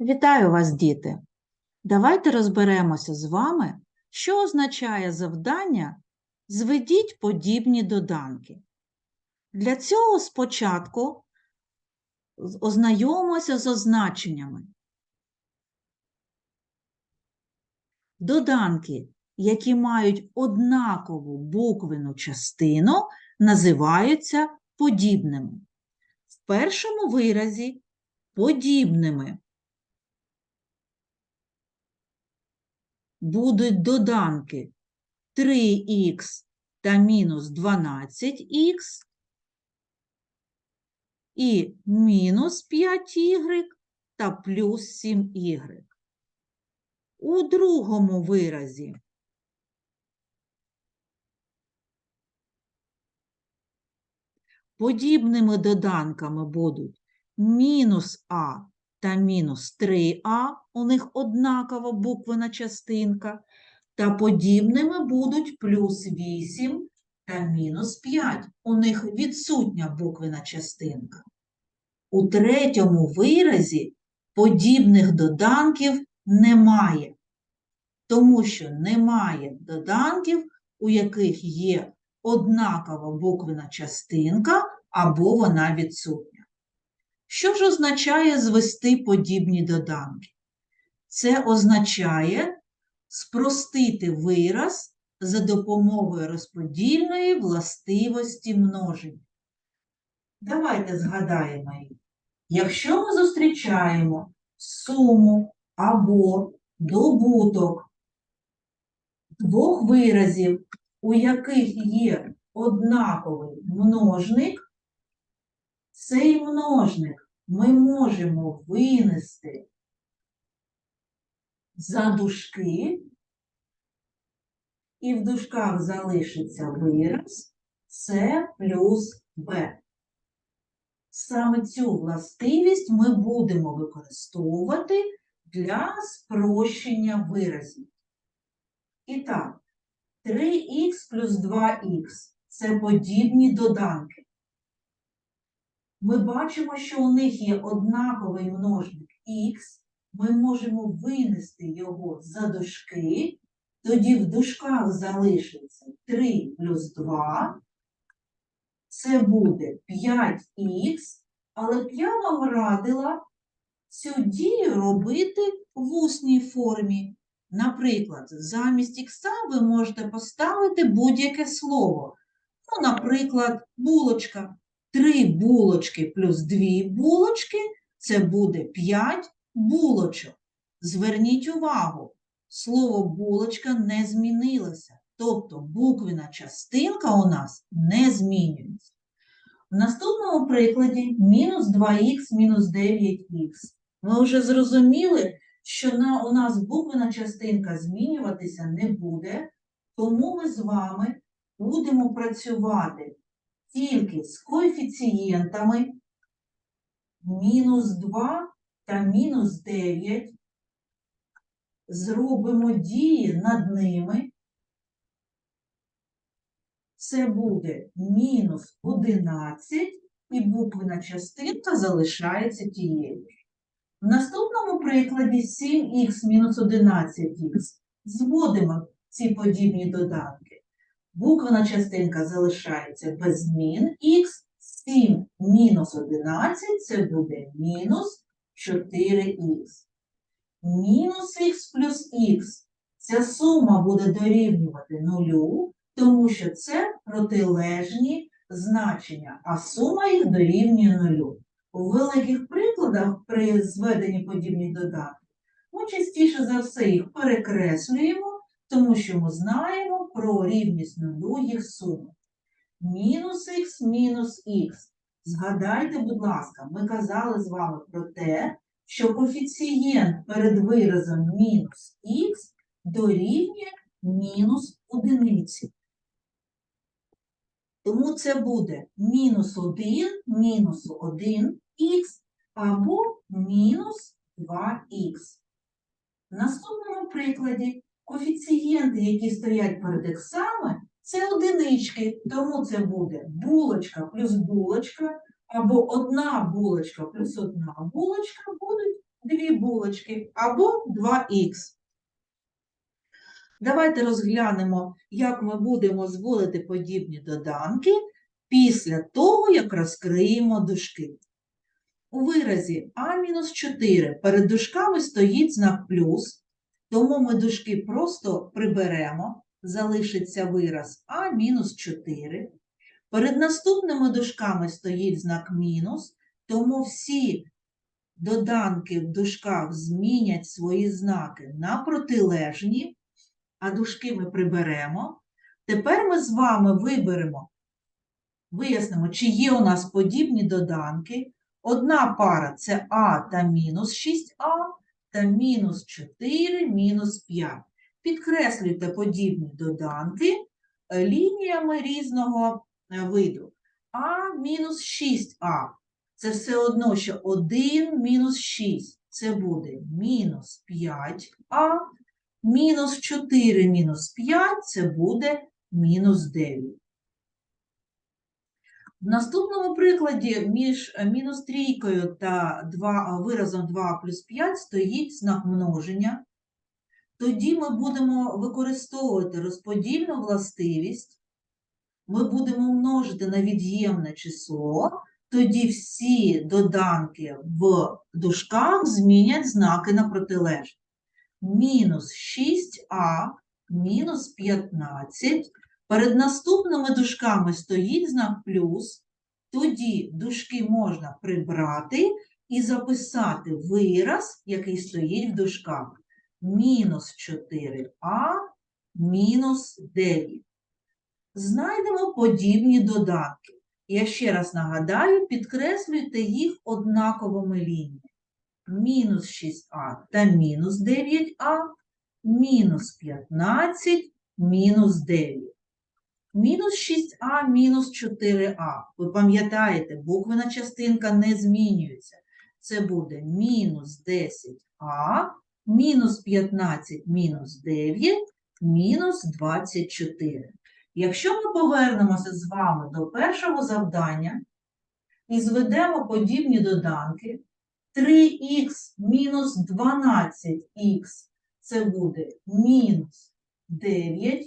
Вітаю вас, діти! Давайте розберемося з вами, що означає завдання «Зведіть подібні доданки». Для цього спочатку ознайомимося з означеннями. Доданки, які мають однакову буквену частину, називаються подібними. В першому виразі подібними будуть доданки 3х та мінус 12х і мінус 5y та плюс 7y. У другому виразі подібними доданками будуть мінус а та мінус 3а, у них однакова буквена частинка, та подібними будуть плюс 8 та мінус 5, у них відсутня буквена частинка. У третьому виразі подібних доданків немає, тому що немає доданків, у яких є однакова буквена частинка або вона відсутня. Що ж означає звести подібні доданки? Це означає спростити вираз за допомогою розподільної властивості множення. Давайте згадаємо їх. Якщо ми зустрічаємо суму або добуток двох виразів, у яких є однаковий множник, цей множник ми можемо винести за дужки, і в дужках залишиться вираз С плюс Б. Саме цю властивість ми будемо використовувати для спрощення виразів. І так, 3х плюс 2х – це подібні доданки. Ми бачимо, що у них є однаковий множник х, ми можемо винести його за дужки, тоді в дужках залишиться 3 плюс 2, це буде 5х, але б я вам радила цю дію робити в усній формі. Наприклад, замість ікса ви можете поставити будь-яке слово. Ну, наприклад, булочка. Три булочки плюс дві булочки – це буде 5 булочок. Зверніть увагу, слово булочка не змінилося, тобто буквена частинка у нас не змінюється. В наступному прикладі мінус 2х мінус 9х. Ми вже зрозуміли, що на, у нас буквена частинка змінюватися не буде, тому ми з вами будемо працювати тільки з коефіцієнтами мінус 2 та мінус 9. Зробимо дії над ними. Це буде мінус 11, і буквена частинка залишається тією. В наступному прикладі 7х мінус 11х. Зводимо ці подібні доданки. Буквена частинка залишається без змін. Х 7 мінус 11 це буде мінус 4х. Мінус х плюс х. Ця сума буде дорівнювати нулю, тому що це протилежні значення, а сума їх дорівнює нулю. У великих прикладах при зведенні подібних додатків ми частіше за все їх перекреслюємо, тому що ми знаємо про рівність нулю їх суми. Мінус х мінус х. Згадайте, будь ласка, ми казали з вами про те, що коефіцієнт перед виразом мінус х дорівнює мінус одиниці. Тому це буде мінус 1 мінус 1х або мінус 2х. В наступному прикладі коефіцієнти, які стоять перед іксами, це одинички, тому це буде булочка плюс булочка, або одна булочка плюс одна булочка будуть дві булочки або 2х. Давайте розглянемо, як ми будемо зводити подібні доданки після того, як розкриємо дужки. У виразі А-4 перед дужками стоїть знак плюс, тому ми дужки просто приберемо, залишиться вираз А мінус 4. Перед наступними дужками стоїть знак мінус, тому всі доданки в дужках змінять свої знаки на протилежні, а дужки ми приберемо. Тепер ми з вами виберемо, вияснимо, чи є у нас подібні доданки. Одна пара це А та мінус 6А, та мінус 4, мінус 5. Підкреслюйте подібні доданки е, лініями різного е, виду. А мінус 6А. Це все одно, що 1 мінус 6. Це буде мінус 5А. Мінус 4 мінус 5 це буде мінус 9. В наступному прикладі між е, мінус трійкою та 2, виразом 2 плюс 5 стоїть знак множення. Тоді ми будемо використовувати розподільну властивість. Ми будемо множити на від'ємне число, тоді всі доданки в дужках змінять знаки на протилежні. Мінус 6а, мінус 15. Перед наступними дужками стоїть знак плюс, тоді дужки можна прибрати і записати вираз, який стоїть в дужках. Мінус 4а, мінус 9. Знайдемо подібні доданки. Я ще раз нагадаю, підкреслюйте їх однаковими лініями. Мінус 6а та мінус 9а, мінус 15, мінус 9. Мінус 6а, мінус 4а. Ви пам'ятаєте, буквена частинка не змінюється. Це буде мінус 10а, мінус 15, мінус 9, мінус 24. Якщо ми повернемося з вами до першого завдання і зведемо подібні доданки, 3х мінус 12х це буде мінус 9х,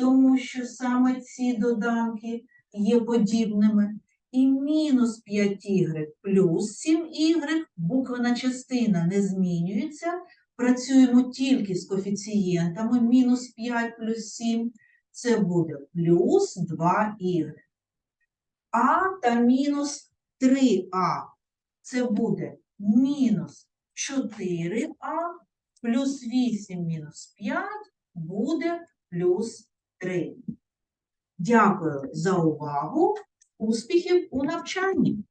тому що саме ці доданки є подібними. І мінус 5y плюс 7y, буквена частина не змінюється. Працюємо тільки з коефіцієнтами мінус 5 плюс 7, це буде плюс 2y. А та мінус 3а, це буде мінус 4а, плюс 8 мінус 5 буде плюс 3. Дякую за увагу. Успіхів у навчанні!